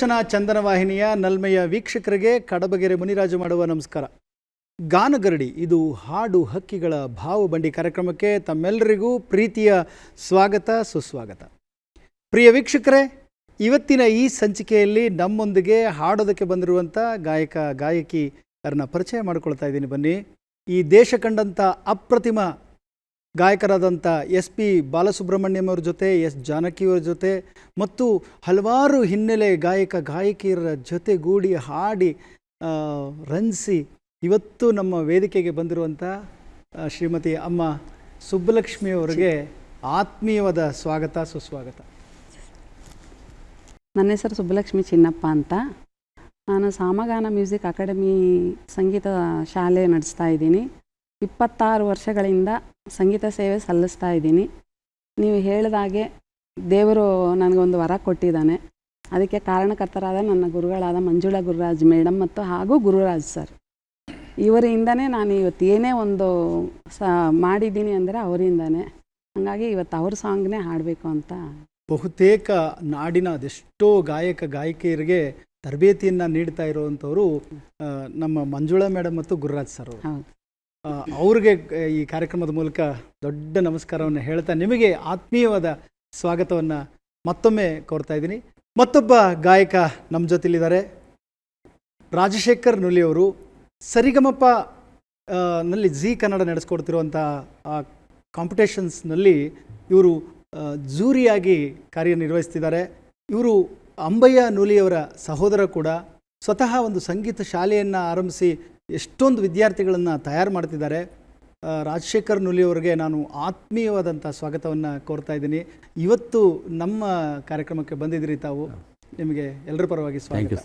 ದೂರದರ್ಶನ ಚಂದನ ವಾಹಿನಿಯ ನಲ್ಮೆಯ ವೀಕ್ಷಕರಿಗೆ ಕಡಬಗೆರೆ ಮುನಿರಾಜು ಮಾಡುವ ನಮಸ್ಕಾರ. ಗಾನಗರಡಿ, ಇದು ಹಾಡು ಹಕ್ಕಿಗಳ ಭಾವಬಂಡಿ ಕಾರ್ಯಕ್ರಮಕ್ಕೆ ತಮ್ಮೆಲ್ಲರಿಗೂ ಪ್ರೀತಿಯ ಸ್ವಾಗತ, ಸುಸ್ವಾಗತ. ಪ್ರಿಯ ವೀಕ್ಷಕರೇ, ಇವತ್ತಿನ ಈ ಸಂಚಿಕೆಯಲ್ಲಿ ನಮ್ಮೊಂದಿಗೆ ಹಾಡೋದಕ್ಕೆ ಬಂದಿರುವಂಥ ಗಾಯಕ ಗಾಯಕಿಯರನ್ನ ಪರಿಚಯ ಮಾಡಿಕೊಳ್ತಾ ಇದ್ದೀನಿ ಬನ್ನಿ. ಈ ದೇಶ ಕಂಡಂಥ ಅಪ್ರತಿಮ ಗಾಯಕರಾದಂಥ ಎಸ್ ಪಿ ಬಾಲಸುಬ್ರಹ್ಮಣ್ಯಂ ಅವ್ರ ಜೊತೆ, ಎಸ್ ಜಾನಕಿಯವರ ಜೊತೆ ಮತ್ತು ಹಲವಾರು ಹಿನ್ನೆಲೆ ಗಾಯಕ, ಗಾಯಕಿಯರ ಜೊತೆಗೂಡಿ ಹಾಡಿ ರಂಜಿಸಿ ಇವತ್ತು ನಮ್ಮ ವೇದಿಕೆಗೆ ಬಂದಿರುವಂಥ ಶ್ರೀಮತಿ ಅಮ್ಮ ಸುಬ್ಬಲಕ್ಷ್ಮಿಯವರಿಗೆ ಆತ್ಮೀಯವಾದ ಸ್ವಾಗತ, ಸುಸ್ವಾಗತ. ನನ್ನ ಹೆಸರು ಸುಬ್ಬಲಕ್ಷ್ಮಿ ಚಿನ್ನಪ್ಪ ಅಂತ. ನಾನು ಸಾಮಗಾನ ಮ್ಯೂಸಿಕ್ ಅಕಾಡೆಮಿ ಸಂಗೀತ ಶಾಲೆ ನಡೆಸ್ತಾ ಇದ್ದೀನಿ. ಇಪ್ಪತ್ತಾರು ವರ್ಷಗಳಿಂದ ಸಂಗೀತ ಸೇವೆ ಸಲ್ಲಿಸ್ತಾ ಇದ್ದೀನಿ. ನೀವು ಹೇಳಿದಾಗೆ ದೇವರು ನನಗೊಂದು ವರ ಕೊಟ್ಟಿದ್ದಾನೆ. ಅದಕ್ಕೆ ಕಾರಣಕರ್ತರಾದ ನನ್ನ ಗುರುಗಳಾದ ಮಂಜುಳಾ ಗುರುರಾಜ್ ಮೇಡಮ್ ಮತ್ತು ಹಾಗೂ ಗುರುರಾಜ್ ಸರ್. ಇವರಿಂದನೇ ನಾನು ಇವತ್ತು ಏನೇ ಒಂದು ಸ ಮಾಡಿದ್ದೀನಿ ಅಂದರೆ ಅವರಿಂದನೇ. ಹಾಗಾಗಿ ಇವತ್ತು ಅವ್ರ ಸಾಂಗ್ನೇ ಹಾಡಬೇಕು ಅಂತ. ಬಹುತೇಕ ನಾಡಿನ ಅದೆಷ್ಟೋ ಗಾಯಕ ಗಾಯಕಿಯರಿಗೆ ತರಬೇತಿಯನ್ನು ನೀಡ್ತಾ ಇರುವಂಥವರು ನಮ್ಮ ಮಂಜುಳಾ ಮೇಡಮ್ ಮತ್ತು ಗುರುರಾಜ್ ಸರ್ ಅವರು. ಅವ್ರಿಗೆ ಈ ಕಾರ್ಯಕ್ರಮದ ಮೂಲಕ ದೊಡ್ಡ ನಮಸ್ಕಾರವನ್ನು ಹೇಳ್ತಾ ನಿಮಗೆ ಆತ್ಮೀಯವಾದ ಸ್ವಾಗತವನ್ನು ಮತ್ತೊಮ್ಮೆ ಕೋರ್ತಾ ಇದ್ದೀನಿ. ಮತ್ತೊಬ್ಬ ಗಾಯಕ ನಮ್ಮ ಜೊತೆಲಿದ್ದಾರೆ. ರಾಜಶೇಖರ್ ನುಲಿಯವರು ಸರಿಗಮಪ ನಲ್ಲಿ ಜಿ ಕನ್ನಡ ನಡೆಸ್ಕೊಡ್ತಿರುವಂಥ ಕಾಂಪಿಟೇಷನ್ಸ್ನಲ್ಲಿ ಇವರು ಜೂರಿಯಾಗಿ ಕಾರ್ಯನಿರ್ವಹಿಸ್ತಿದ್ದಾರೆ. ಇವರು ಅಂಬಯ್ಯ ನೂಲಿಯವರ ಸಹೋದರ ಕೂಡ. ಸ್ವತಃ ಒಂದು ಸಂಗೀತ ಶಾಲೆಯನ್ನು ಆರಂಭಿಸಿ ಎಷ್ಟೊಂದು ವಿದ್ಯಾರ್ಥಿಗಳನ್ನು ತಯಾರು ಮಾಡ್ತಿದ್ದಾರೆ. ರಾಜಶೇಖರ್ ನುಲಿಯವರಿಗೆ ನಾನು ಆತ್ಮೀಯವಾದಂಥ ಸ್ವಾಗತವನ್ನು ಕೋರ್ತಾ ಇದ್ದೀನಿ. ಇವತ್ತು ನಮ್ಮ ಕಾರ್ಯಕ್ರಮಕ್ಕೆ ಬಂದಿದ್ದೀರಿ ತಾವು. ನಿಮಗೆ ಎಲ್ಲರ ಪರವಾಗಿ ಸ್ವಾಗತ.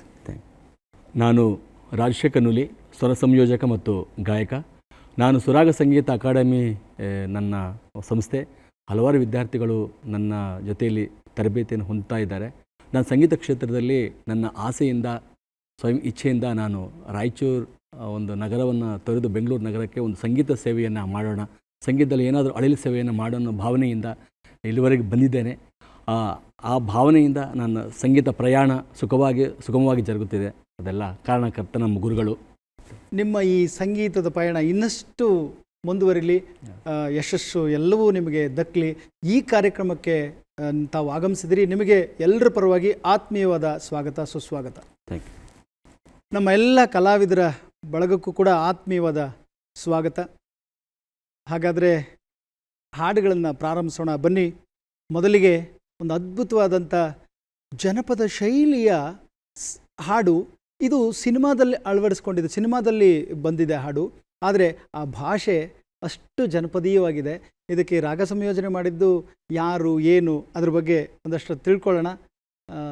ನಾನು ರಾಜಶೇಖರ್ ನುಲಿ, ಸ್ವರ ಸಂಯೋಜಕ ಮತ್ತು ಗಾಯಕ. ನಾನು ಸುರಾಗ ಸಂಗೀತ ಅಕಾಡೆಮಿ ನನ್ನ ಸಂಸ್ಥೆ. ಹಲವಾರು ವಿದ್ಯಾರ್ಥಿಗಳು ನನ್ನ ಜೊತೆಯಲ್ಲಿ ತರಬೇತಿಯನ್ನು ಹೊಂದ್ತಾ ಇದ್ದಾರೆ. ನಾನು ಸಂಗೀತ ಕ್ಷೇತ್ರದಲ್ಲಿ ನನ್ನ ಆಸೆಯಿಂದ, ಸ್ವಯಂ ಇಚ್ಛೆಯಿಂದ ನಾನು ರಾಯಚೂರು ಒಂದು ನಗರವನ್ನು ತೊರೆದು ಬೆಂಗಳೂರು ನಗರಕ್ಕೆ ಒಂದು ಸಂಗೀತ ಸೇವೆಯನ್ನು ಮಾಡೋಣ ಸಂಗೀತದಲ್ಲಿ ಏನಾದರೂ ಅಳಿಲು ಸೇವೆಯನ್ನು ಮಾಡೋಣ ಅನ್ನೋ ಭಾವನೆಯಿಂದ ಇಲ್ಲಿವರೆಗೆ ಬಂದಿದ್ದೇನೆ. ಆ ಆ ಭಾವನೆಯಿಂದ ನನ್ನ ಸಂಗೀತ ಪ್ರಯಾಣ ಸುಖವಾಗಿ ಸುಗಮವಾಗಿ ಜರುಗುತ್ತಿದೆ. ಅದೆಲ್ಲ ಕಾರಣಕರ್ತ ನಮ್ಮ ಗುರುಗಳು. ನಿಮ್ಮ ಈ ಸಂಗೀತದ ಪಯಣ ಇನ್ನಷ್ಟು ಮುಂದುವರಿಲಿ ಯಶಸ್ಸು ಎಲ್ಲವೂ ನಿಮಗೆ ದಕ್ಕಲಿ ಈ ಕಾರ್ಯಕ್ರಮಕ್ಕೆ ತಾವು ಆಗಮಿಸಿದಿರಿ. ನಿಮಗೆ ಎಲ್ಲರ ಪರವಾಗಿ ಆತ್ಮೀಯವಾದ ಸ್ವಾಗತ ಸುಸ್ವಾಗತ. ಥ್ಯಾಂಕ್ ಯು ನಮ್ಮ ಎಲ್ಲ ಕಲಾವಿದರ ಬಳಗಕ್ಕೂ ಕೂಡ ಆತ್ಮೀಯವಾದ ಸ್ವಾಗತ. ಹಾಗಾದರೆ ಹಾಡುಗಳನ್ನು ಪ್ರಾರಂಭಿಸೋಣ. ಬನ್ನಿ, ಮೊದಲಿಗೆ ಒಂದು ಅದ್ಭುತವಾದಂಥ ಜನಪದ ಶೈಲಿಯ ಹಾಡು. ಇದು ಸಿನಿಮಾದಲ್ಲಿ ಅಳವಡಿಸ್ಕೊಂಡಿದೆ, ಸಿನಿಮಾದಲ್ಲಿ ಬಂದಿದೆ ಹಾಡು. ಆದರೆ ಆ ಭಾಷೆ ಅಷ್ಟು ಜನಪದೀಯವಾಗಿದೆ. ಇದಕ್ಕೆ ರಾಗ ಸಂಯೋಜನೆ ಮಾಡಿದ್ದು ಯಾರು, ಏನು, ಅದ್ರ ಬಗ್ಗೆ ಒಂದಷ್ಟು ತಿಳ್ಕೊಳ್ಳೋಣ.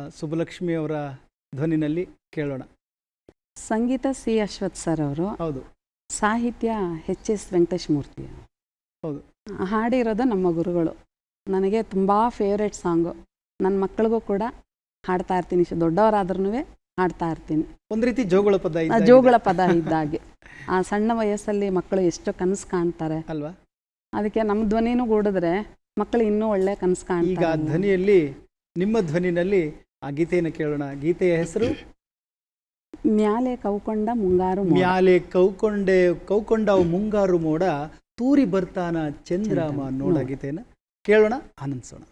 ಸುಬ್ಬಲಕ್ಷ್ಮಿಯವರ ಧ್ವನಿನಲ್ಲಿ ಕೇಳೋಣ. ಸಂಗೀತ ಸಿ ಅಶ್ವಥ್ ಸರ್ ಅವರು. ಹೌದು. ಸಾಹಿತ್ಯ ಎಚ್ ಎಸ್ ವೆಂಕಟೇಶ್ ಮೂರ್ತಿ ಹೌದು. ಹಾಡಿರೋದು ನಮ್ಮ ಗುರುಗಳು. ನನಗೆ ತುಂಬ ಫೇವ್ರೆಟ್ ಸಾಂಗು ನನ್ನ ಮಕ್ಕಳಿಗೂ ಕೂಡ ಹಾಡ್ತಾ ಇರ್ತೀನಿ. ದೊಡ್ಡವರಾದ್ರೂ ಹಾಡ್ತಾ ಇರ್ತೀನಿ. ಒಂದು ರೀತಿ ಜೋಗುಳ ಪದ. ಜೋಗುಳ ಪದ ಇದ್ದಾಗೆ ಆ ಸಣ್ಣ ವಯಸ್ಸಲ್ಲಿ ಮಕ್ಕಳು ಎಷ್ಟು ಕನಸು ಕಾಣ್ತಾರೆ. ಅಲ್ವಾ? ಅದಕ್ಕೆ ನಮ್ಮ ಧ್ವನಿನೂ ಕೂಡಿದ್ರೆ ಮಕ್ಕಳು ಇನ್ನೂ ಒಳ್ಳೆ ಕನಸು ಕಾಣ್ತಾರೆ. ಈಗ ಧ್ವನಿಯಲ್ಲಿ ನಿಮ್ಮ ಧ್ವನಿನಲ್ಲಿ ಆ ಗೀತೆಯನ್ನು ಕೇಳೋಣ. ಗೀತೆಯ ಹೆಸರು ಮ್ಯಾಲೆ ಕೌಕೊಂಡ ಮುಂಗಾರು ಮೋಡ. ಮ್ಯಾಲೆ ಕೌಕೊಂಡೆ ಕೌಕೊಂಡ ಮುಂಗಾರು ಮೋಡ ತೂರಿ ಬರ್ತಾನ ಚಂದ್ರಾಮ ನೋಡಗಿತೇನ ಕೇಳೋಣ ಆನಂದಿಸೋಣ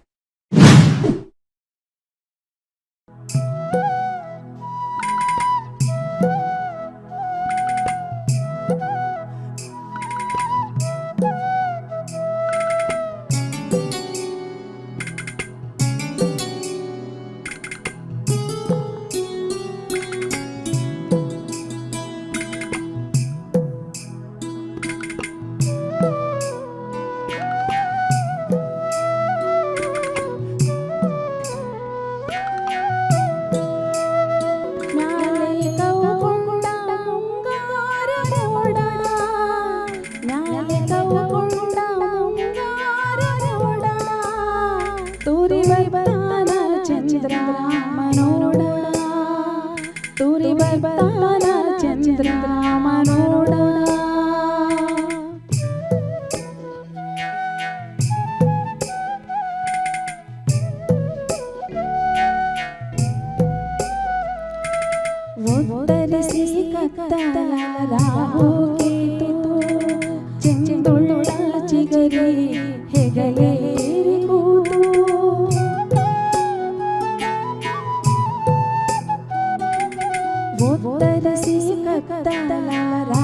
చీకట్టారా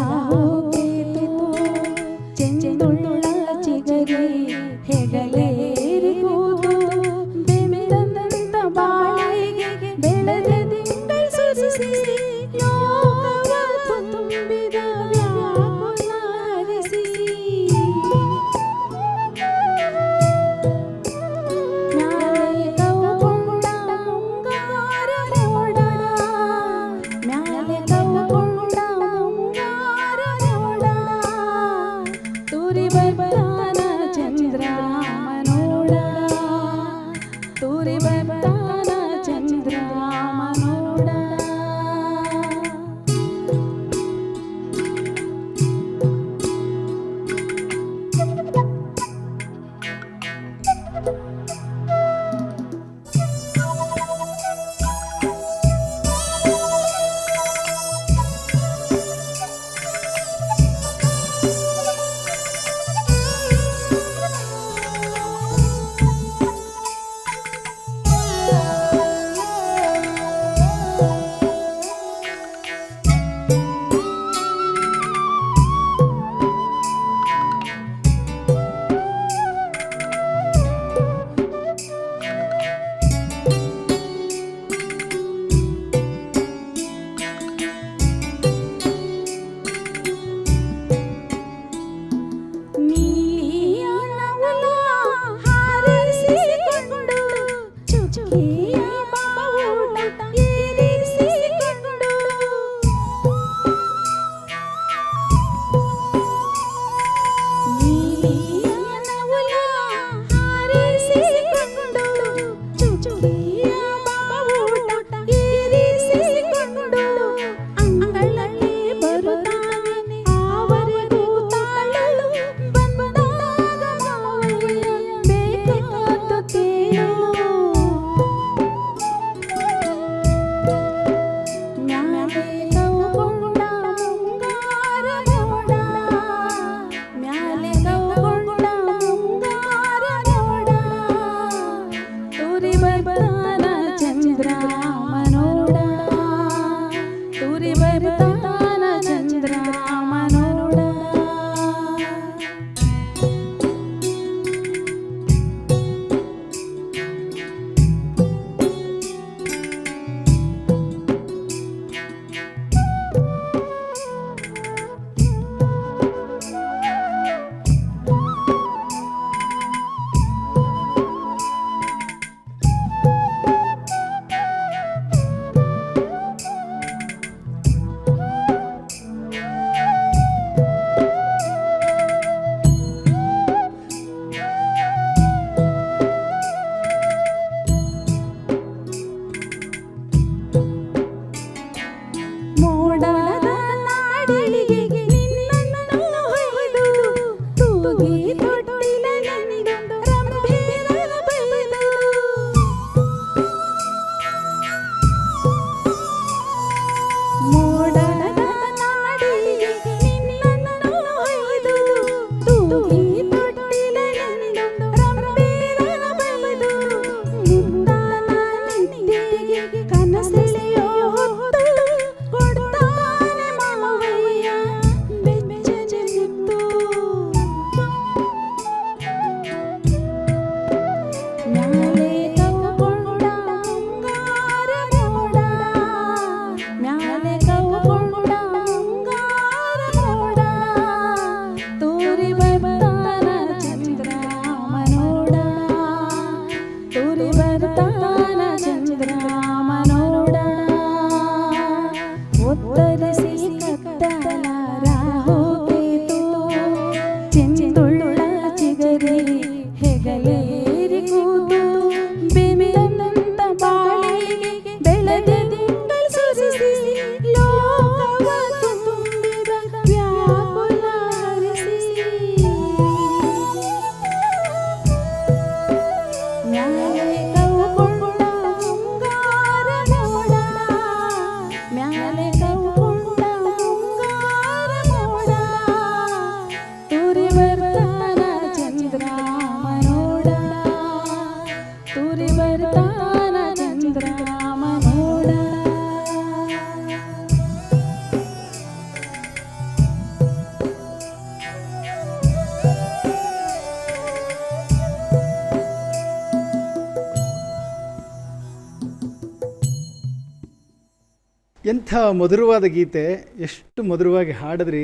ಎಂಥ ಮಧುರವಾದ ಗೀತೆ ಎಷ್ಟು ಮಧುರವಾಗಿ ಹಾಡಿದ್ರಿ.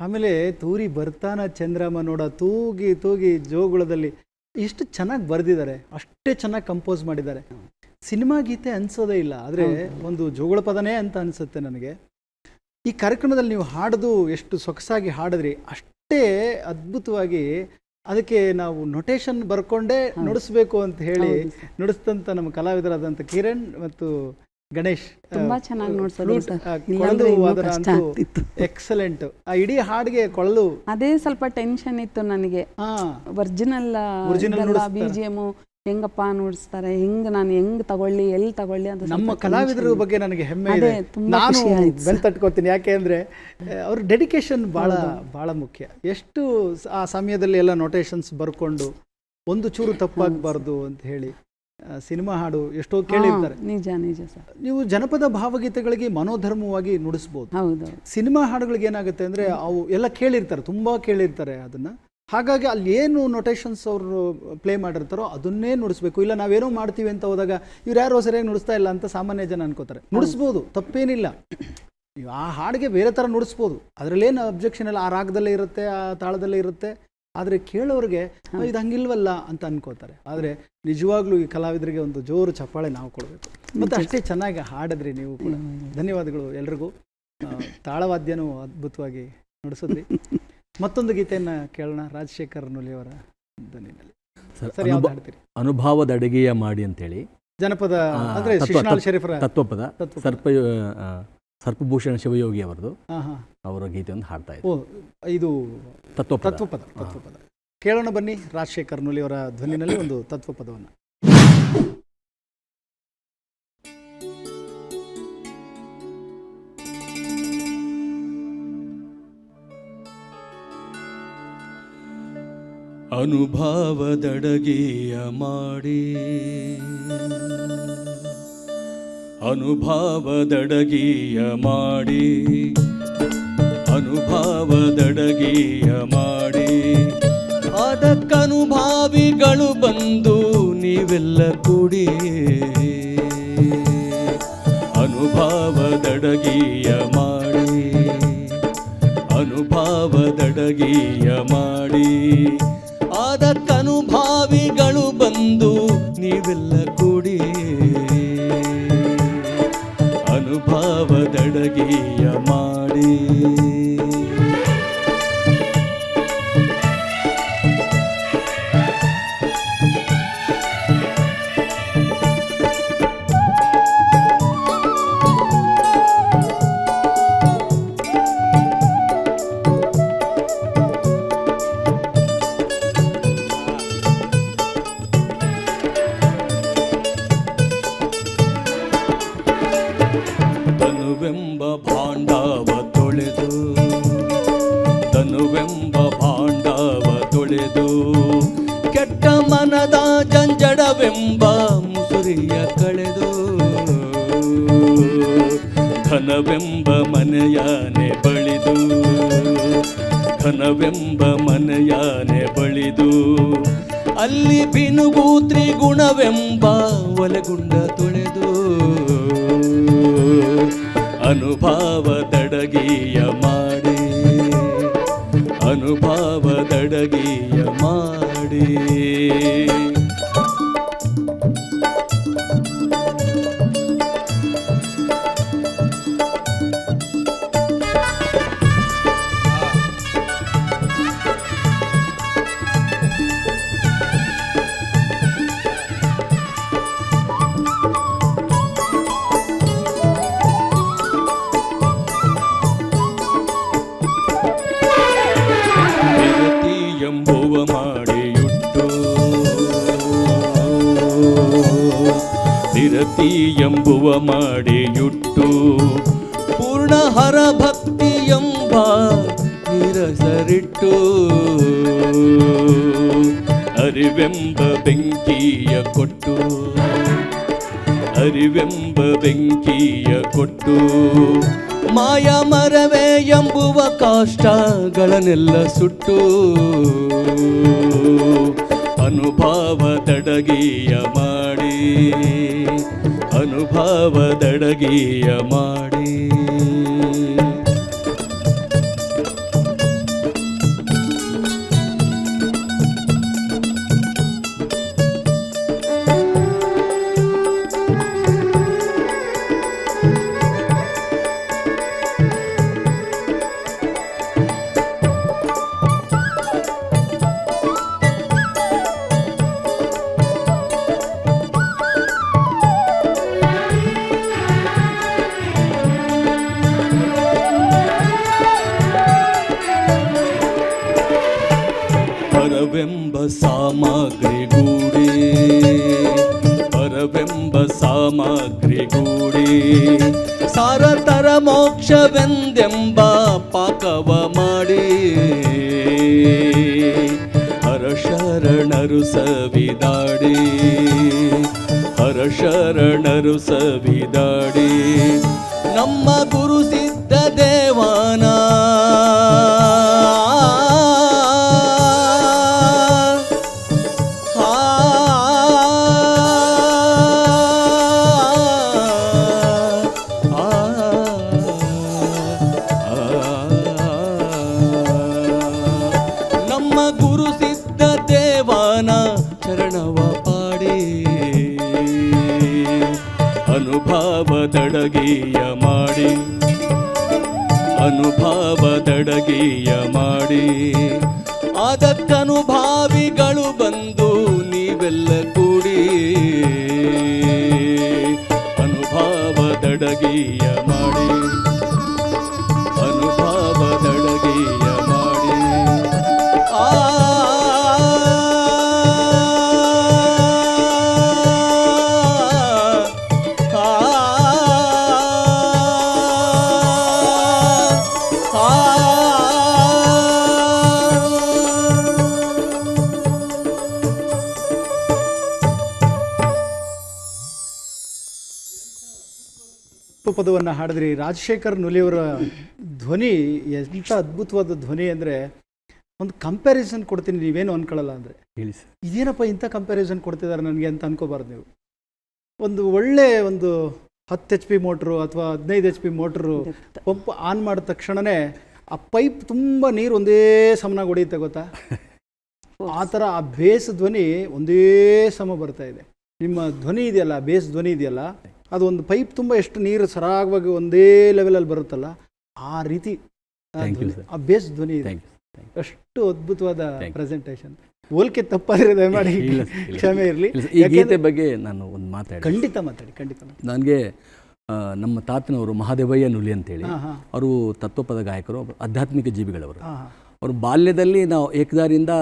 ಆಮೇಲೆ ತೂರಿ ಬರ್ತಾನ ಚಂದ್ರಮ್ಮ ನೋಡ ತೂಗಿ ತೂಗಿ ಜೋಗುಳದಲ್ಲಿ ಎಷ್ಟು ಚೆನ್ನಾಗಿ ಬರೆದಿದ್ದಾರೆ ಅಷ್ಟೇ ಚೆನ್ನಾಗಿ ಕಂಪೋಸ್ ಮಾಡಿದ್ದಾರೆ. ಸಿನಿಮಾ ಗೀತೆ ಅನ್ಸೋದೇ ಇಲ್ಲ ಆದರೆ ಒಂದು ಜೋಗುಳ ಪದನೇ ಅಂತ ಅನಿಸುತ್ತೆ ನನಗೆ. ಈ ಕಾರ್ಯಕ್ರಮದಲ್ಲಿ ನೀವು ಹಾಡೋದು ಎಷ್ಟು ಸೊಗಸಾಗಿ ಹಾಡಿದ್ರಿ ಅಷ್ಟೇ ಅದ್ಭುತವಾಗಿ ಅದಕ್ಕೆ ನಾವು ನೊಟೇಶನ್ ಬರ್ಕೊಂಡೇ. ನುಡಿಸ್ಬೇಕು ಅಂತ ಹೇಳಿ ನುಡಿಸ್ತಂಥ ನಮ್ಮ ಕಲಾವಿದರಾದಂಥ ಕಿರಣ್ ಮತ್ತು ಗಣೇಶ್ ತುಂಬಾ ಚೆನ್ನಾಗಿ ನೋಡ್ಸೋದು ಎಕ್ಸಲೆಂಟ್. ಆ ಇಡೀ ಹಾಡ್ಗೆ ಕೊಳಲು. ಅದೇ ಸ್ವಲ್ಪ ಟೆನ್ಷನ್ ಇತ್ತು ನನಗೆ. ಒರಿಜಿನಲ್ ಬಿಜಿಎಂ ಬಿ ನುಡಿಸ್ತಾರೆ. ಜಿ ಎಂ ಹೆಂಗಪ್ಪ ನೋಡಿಸ್ತಾರೆ ಹೆಂಗ್ ನಾನು ಹೆಂಗ್ ತಗೊಳ್ಳಿ ಎಲ್ಲಿ ತಗೊಳ್ಳಿ ಅಂತ ನಮ್ಮ ಕಲಾವಿದರ ಬಗ್ಗೆ ನನಗೆ ಹೆಮ್ಮೆ ಇದೆ. ತುಂಬಾ ನಾನು ಬೆನ್ ತಟ್ಕೋತೀನಿ. ಯಾಕೆ ಅಂದ್ರೆ ಅವ್ರ ಡೆಡಿಕೇಶನ್ ಬಹಳ ಬಹಳ ಮುಖ್ಯ. ಎಷ್ಟು ಆ ಸಮಯದಲ್ಲಿ ಎಲ್ಲ ನೋಟೇಶನ್ಸ್ ಬರ್ಕೊಂಡು ಒಂದು ಚೂರು ತಪ್ಪಾಗಬಾರ್ದು ಅಂತ ಹೇಳಿ. ಸಿನಿಮಾ ಹಾಡು ಎಷ್ಟೋ ಕೇಳಿರ್ತಾರೆ. ನಿಜ ನಿಜ ಸರ್. ನೀವು ಜನಪದ ಭಾವಗೀತೆಗಳಿಗೆ ಮನೋಧರ್ಮವಾಗಿ ನುಡಿಸ್ಬೋದು. ಹೌದು. ಸಿನಿಮಾ ಹಾಡುಗಳಿಗೆ ಏನಾಗುತ್ತೆ ಅಂದರೆ ಅವು ಎಲ್ಲ ಕೇಳಿರ್ತಾರೆ ತುಂಬ ಕೇಳಿರ್ತಾರೆ ಅದನ್ನು. ಹಾಗಾಗಿ ಅಲ್ಲಿ ಏನು ನೊಟೇಶನ್ಸ್ ಅವರು ಪ್ಲೇ ಮಾಡಿರ್ತಾರೋ ಅದನ್ನೇ ನುಡಿಸ್ಬೇಕು. ಇಲ್ಲ ನಾವೇನೋ ಮಾಡ್ತೀವಿ ಅಂತ ಹೋದಾಗ ಇವ್ರು ಯಾರೋ ಸರಿಯಾಗಿ ನುಡಿಸ್ತಾ ಇಲ್ಲ ಅಂತ ಸಾಮಾನ್ಯ ಜನ ಅನ್ಕೋತಾರೆ. ನುಡಿಸ್ಬೋದು ತಪ್ಪೇನಿಲ್ಲ. ನೀವು ಆ ಹಾಡಿಗೆ ಬೇರೆ ಥರ ನುಡಿಸ್ಬೋದು. ಅದರಲ್ಲೇನು ಅಬ್ಜೆಕ್ಷನ್ ಇಲ್ಲ. ಆ ರಾಗದಲ್ಲೇ ಇರುತ್ತೆ ಆ ತಾಳದಲ್ಲೇ ಇರುತ್ತೆ. ಆದರೆ ಕೇಳೋರಿಗೆ "ಆ, ಇದು ಹಂಗಿಲ್ವಲ್ಲ ಅಂತ ಅನ್ಕೋತಾರೆ. ಆದರೆ ನಿಜವಾಗ್ಲೂ ಈ ಕಲಾವಿದರಿಗೆ ಒಂದು ಜೋರು ಚಪ್ಪಾಳೆ ನಾವು ಕೊಡಬೇಕು. ಮತ್ತು ಅಷ್ಟೇ ಚೆನ್ನಾಗಿ ಹಾಡಿದ್ರಿ ನೀವು ಕೂಡ. ಧನ್ಯವಾದಗಳು ಎಲ್ರಿಗೂ. ತಾಳವಾದ್ಯನೂ ಅದ್ಭುತವಾಗಿ ನಡೆಸಿದ್ರಿ. ಮತ್ತೊಂದು ಗೀತೆಯನ್ನು ಕೇಳೋಣ. ರಾಜಶೇಖರ್ ನುಲಿಯವರ ಧ್ವನಿನಲ್ಲಿ ಸರ್ ಹಾಡ್ತೀರಿ? ಅನುಭವದ ಅಡುಗೆಯ ಮಾಡಿ ಅಂತೇಳಿ. ಜನಪದ ಅಂದರೆ ತತ್ವಪದ. ಸರ್ಪ ಸರ್ಪಭೂಷಣ ಶಿವಯೋಗಿ ಅವರದು. ಅವರ ಗೀತೆಯನ್ನು ಹಾಡ್ತಾ ಇದ್ದಾರೆ ಇದು ತತ್ವಪದ. ತತ್ವಪದ ತತ್ವಪದ. ಕೇಳೋಣ ಬನ್ನಿ ರಾಜಶೇಖರ್ ನುಲಿಯವರ ಧ್ವನಿನಲ್ಲಿ ಒಂದು ತತ್ವಪದವನ್ನು. ಅನುಭವದಡಗೆಯ ಮಾಡಿ. ಅನುಭವದಡಗೆಯ ಮಾಡಿ. ಅನುಭವದಡಗೆಯ ಮಾಡಿ. ಅದಕ್ಕನುಭಾವಿಗಳು ಬಂದು ನೀವೆಲ್ಲ ಕೂಡಿ. ಅನುಭವದಡಗೆಯ ಮಾಡಿ. ಅನುಭವದಡಗೆಯ ಮಾಡಿ. Yeah. ಮನೆಯಾನೆ ಬಳಿದು ಅಲ್ಲಿ ಬಿನುಗು ತ್ರಿಗುಣವೆಂಬ ಒಲೆಗುಂಡ ತೊಳೆದು ಅನುಭವದಡಗೆಯ ಮಾಡಿ ಅನುಭವದಡಗೆಯ ಮಾಡಿ. ವಿರತಿ ಎಂಬುವ ಮಾಡಿಯುಟ್ಟು ಪೂರ್ಣ ಹರ ಭಕ್ತಿ ಎಂಬ ನಿರಸರಿಟ್ಟು ಅರಿವೆಂಬ ಬೆಂಕಿಯ ಕೊಟ್ಟು ಅರಿವೆಂಬ ಬೆಂಕಿಯ ಕೊಟ್ಟು ಮಾಯ ಮರವೇ ಎಂಬುವ ಕಾಷ್ಟಗಳನ್ನೆಲ್ಲ ಸುಟ್ಟು ಅನುಭವದಡಗೆಯ ಮಾಡಿ. ಅನುಭವದಡಗೆಯ ಮಾಡಿ. ಗುರು ಸಿದ್ಧ ದೇವಾನ. ಅನುಭವದಡಗಿಯ ಮಾಡಿ. ಅದಕ್ಕನುಭಾವಿಗಳು ಬಂದು ನೀವೆಲ್ಲ ಕೂಡಿ. ಅನುಭವದಡಗಿಯ ಪದವನ್ನು ಹಾಡಿದ್ರಿ ರಾಜಶೇಖರ್ ನುಲಿಯವರ ಧ್ವನಿ ಎಂಥ ಅದ್ಭುತವಾದ ಧ್ವನಿ ಅಂದರೆ ಒಂದು ಕಂಪ್ಯಾರಿಸನ್ ಕೊಡ್ತೀನಿ ನೀವೇನು ಅನ್ಕೊಳ್ಳಲ್ಲ ಅಂದರೆ. ಹೇಳಿ ಸರ್. ಇದೇನಪ್ಪ ಇಂಥ ಕಂಪ್ಯಾರಿಸನ್ ಕೊಡ್ತಿದ್ದಾರೆ ನನಗೆ ಅಂತ ಅನ್ಕೋಬಾರ್ದು ನೀವು. ಒಂದು ಒಳ್ಳೆ ಒಂದು ಹತ್ತು ಎಚ್ ಪಿ ಮೋಟ್ರು ಅಥವಾ ಹದಿನೈದು H P motor pump on ಮಾಡಿದ ತಕ್ಷಣವೇ ಆ ಪೈಪ್ ತುಂಬ ನೀರು ಒಂದೇ ಸಮನಾಗಿ ಹೊಡೆಯುತ್ತೆ ಗೊತ್ತಾ? ಆ ಥರ ಆ ಬೇಸ್ ಧ್ವನಿ ಒಂದೇ ಸಮ ಬರ್ತಾ ಇದೆ. ನಿಮ್ಮ ಧ್ವನಿ ಇದೆಯಲ್ಲ ಬೇಸ್ ಧ್ವನಿ ಇದೆಯಲ್ಲ ಅದು ಒಂದು ಪೈಪ್ ತುಂಬ ಎಷ್ಟು ನೀರು ಸರಾಗವಾಗಿ ಒಂದೇ ಲೆವೆಲಲ್ಲಿ ಬರುತ್ತಲ್ಲ ಆ ರೀತಿ ಆ ಧ್ವನಿ, ಬೇಸ್ ಧ್ವನಿ ಇದೆ ಅಷ್ಟು ಅದ್ಭುತವಾದ ಪ್ರೆಸೆಂಟೇಶನ್. ಪ್ರೆಸೆಂಟೇಷನ್ ಹೋಲಿಕೆ ತಪ್ಪಾದ್ರೆ ದಯಮಾಡಿ. ಕ್ಷಮೆ ಇರಲಿ. ಈ ಗೀತೆ ಬಗ್ಗೆ ನಾನು ಒಂದು ಮಾತಾಡಿ. ಖಂಡಿತ ಮಾತಾಡಿ ಖಂಡಿತ ನನಗೆ ನಮ್ಮ ತಾತನವರು ಮಹಾದೇವಯ್ಯ ನುಲಿ ಅಂತೇಳಿ ಅವರು ತತ್ವಪದ ಗಾಯಕರು ಆಧ್ಯಾತ್ಮಿಕ ಜೀವಿಗಳವರು. ಅವರು ಬಾಲ್ಯದಲ್ಲಿ ನಾವು ಏಕದಾರಿಯಿಂದ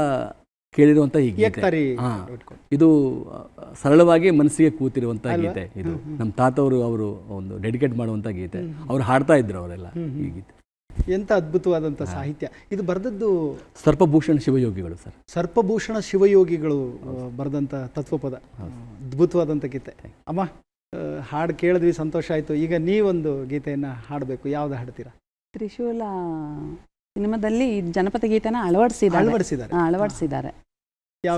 ಕೇಳಿರುವಂಥ ಈ ಗೀತೆ. ಹಾ. ಇದು ಸರಳವಾಗಿ ಮನಸ್ಸಿಗೆ ಕೂತಿರುವಂಥ ಗೀತೆ ಇದು. ನಮ್ಮ ತಾತವರು ಅವರು ಒಂದು ಡೆಡಿಕೇಟ್ ಮಾಡುವಂಥ ಗೀತೆ. ಅವ್ರು ಹಾಡ್ತಾ ಇದ್ರು ಅವರೆಲ್ಲ ಈ ಗೀತೆ. ಎಂತ ಅದ್ಭುತವಾದಂಥ ಸಾಹಿತ್ಯ. ಇದು ಬರೆದದ್ದು ಸರ್ಪಭೂಷಣ ಶಿವಯೋಗಿಗಳು ಸರ್. ಸರ್ಪಭೂಷಣ ಶಿವಯೋಗಿಗಳು ಬರೆದಂಥ ತತ್ವಪದ. ಅದ್ಭುತವಾದಂಥ ಗೀತೆ. ಅಮ್ಮ ಆ, ಹಾಡು ಕೇಳಿದ್ವಿ ಸಂತೋಷ ಆಯ್ತು. ಈಗ ನೀವೊಂದು ಗೀತೆಯನ್ನು ಹಾಡಬೇಕು. ಯಾವ್ದು ಹಾಡ್ತೀರಾ? ತ್ರಿಶೂಲ ಸಿನಿಮಾದಲ್ಲಿ ಜನಪದ ಗೀತೆನ ಅಳವಡಿಸಿದ್ದಾರೆ. ಅಳವಡಿಸಿದ್ದಾರೆ. ಅಳವಡಿಸಿದ್ದಾರೆ.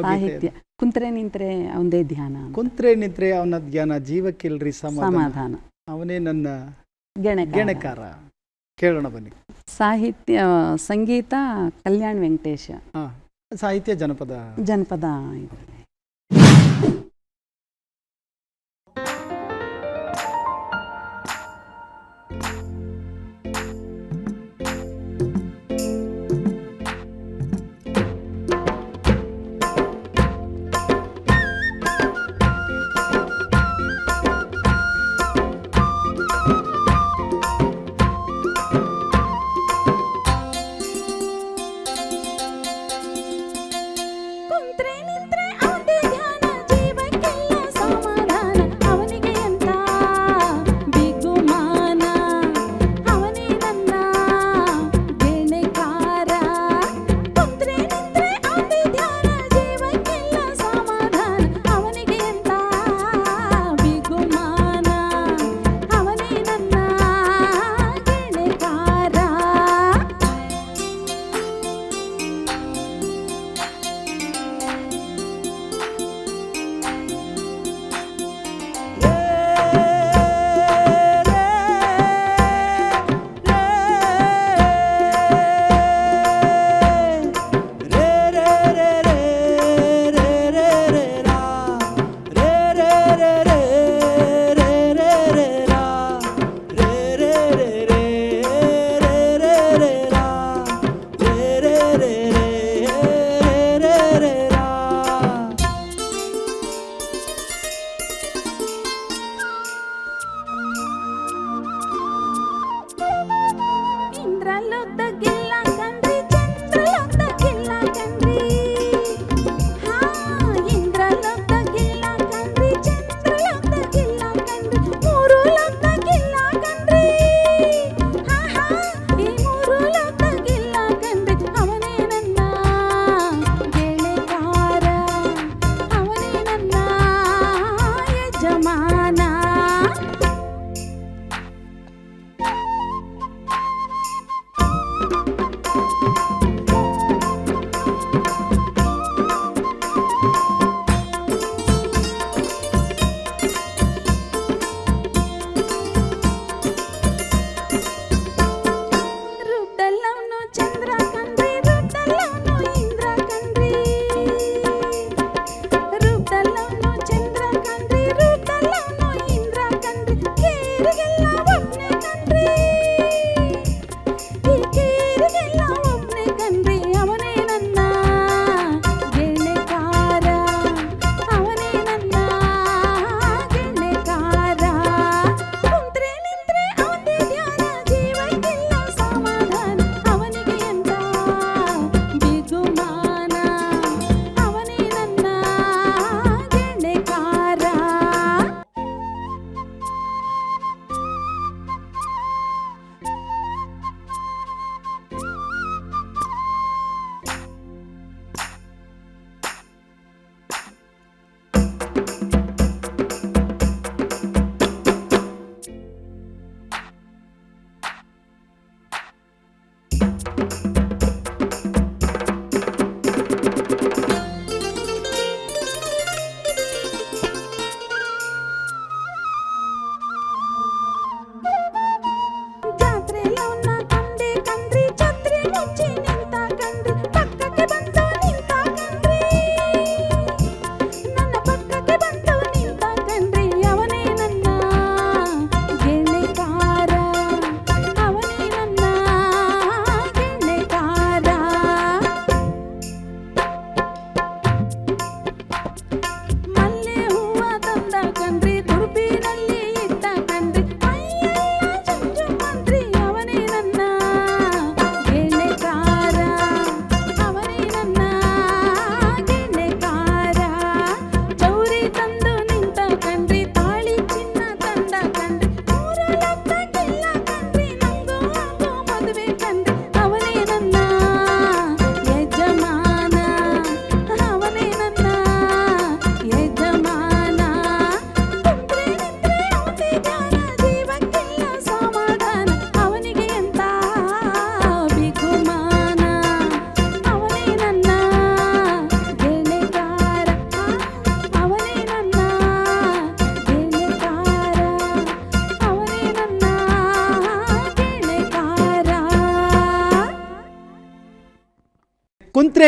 ಸಾಹಿತ್ಯ. ಕುಂತ್ರೆ ನಿಂತ್ರೆ ಅವನದೇ ಧ್ಯಾನ. ಕುಂತ್ರೆ ನಿಂತ್ರೆ ಅವನ ಧ್ಯಾನ ಜೀವಕ್ಕಿಲ್ರಿ ಸಮಾಧಾನ. ಅವನೇ ನನ್ನ ಗೆಣಕ ಗೆಣಕಾರ. ಕೇಳೋಣ ಬನ್ನಿ. ಸಾಹಿತ್ಯ ಸಂಗೀತ ಕಲ್ಯಾಣ್ ವೆಂಕಟೇಶ. ಸಾಹಿತ್ಯ ಜನಪದ. ಜನಪದ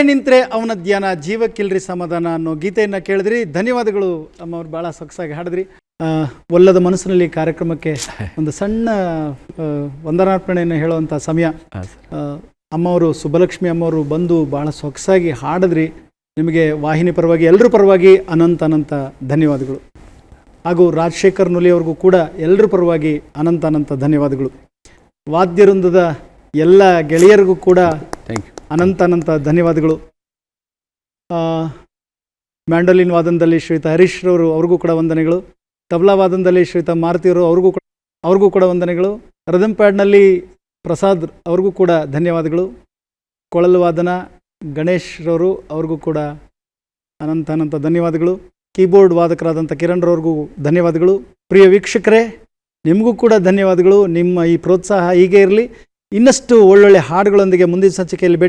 ಕುಂತ್ರೆ ನಿಂತ್ರೆ ಅವನ ಧ್ಯಾನ ಜೀವಕ್ಕಿಲ್ರಿ ಸಮಾಧಾನ ಅನ್ನೋ ಗೀತೆಯನ್ನು ಕೇಳಿದ್ರಿ. ಧನ್ಯವಾದಗಳು. ಅಮ್ಮ ಅವ್ರು ಭಾಳ ಸೊಗಸಾಗಿ ಹಾಡಿದ್ರಿ. ಒಲ್ಲದ ಮನಸ್ಸಿನಲ್ಲಿ ಕಾರ್ಯಕ್ರಮಕ್ಕೆ ಒಂದು ಸಣ್ಣ ವಂದನಾರ್ಪಣೆಯನ್ನು ಹೇಳುವಂಥ ಸಮಯ. ಅಮ್ಮವರು ಸುಬ್ಬಲಕ್ಷ್ಮಿ ಅಮ್ಮವರು ಬಂದು ಭಾಳ ಸೊಗಸಾಗಿ ಹಾಡಿದ್ರಿ. ನಿಮಗೆ ವಾಹಿನಿ ಪರವಾಗಿ ಎಲ್ಲರ ಪರವಾಗಿ ಅನಂತ ಅನಂತ ಧನ್ಯವಾದಗಳು. ಹಾಗೂ ರಾಜಶೇಖರ್ ನುಲಿ ಅವ್ರಿಗೂ ಕೂಡ ಎಲ್ಲರ ಪರವಾಗಿ ಅನಂತ ಅನಂತ ಧನ್ಯವಾದಗಳು. ವಾದ್ಯವೃಂದದ ಎಲ್ಲ ಗೆಳೆಯರಿಗೂ ಕೂಡ ಥ್ಯಾಂಕ್ ಯು ಅನಂತ ಅನಂತ ಧನ್ಯವಾದಗಳು. ಮ್ಯಾಂಡೋಲಿನ್ ವಾದನದಲ್ಲಿ ಶ್ರೀತ ಹರೀಶ್ರವರು ಅವ್ರಿಗೂ ಕೂಡ ವಂದನೆಗಳು. ತಬಲಾ ವಾದನದಲ್ಲಿ ಶ್ರೀತ ಮಾರುತಿಯವರು ಅವ್ರಿಗೂ ಕೂಡ ಅವ್ರಿಗೂ ಕೂಡ ವಂದನೆಗಳು. ರದಮ್ ಪ್ಯಾಡ್ನಲ್ಲಿ ಪ್ರಸಾದ್ ಅವ್ರಿಗೂ ಕೂಡ ಧನ್ಯವಾದಗಳು. ಕೊಳಲು ವಾದನ ಗಣೇಶ್ರವರು ಅವ್ರಿಗೂ ಕೂಡ ಅನಂತ ಅನಂತ ಧನ್ಯವಾದಗಳು. ಕೀಬೋರ್ಡ್ ವಾದಕರಾದಂಥ ಕಿರಣ್ರವ್ರಿಗೂ ಧನ್ಯವಾದಗಳು. ಪ್ರಿಯ ವೀಕ್ಷಕರೇ, ನಿಮಗೂ ಕೂಡ ಧನ್ಯವಾದಗಳು. ನಿಮ್ಮ ಈ ಪ್ರೋತ್ಸಾಹ ಹೀಗೆ ಇರಲಿ. ಇನ್ನಷ್ಟು ಒಳ್ಳೊಳ್ಳೆ ಹಾಡುಗಳೊಂದಿಗೆ ಮುಂದಿನ ಸಂಚಿಕೆಯಲ್ಲಿ ಭೇಟಿ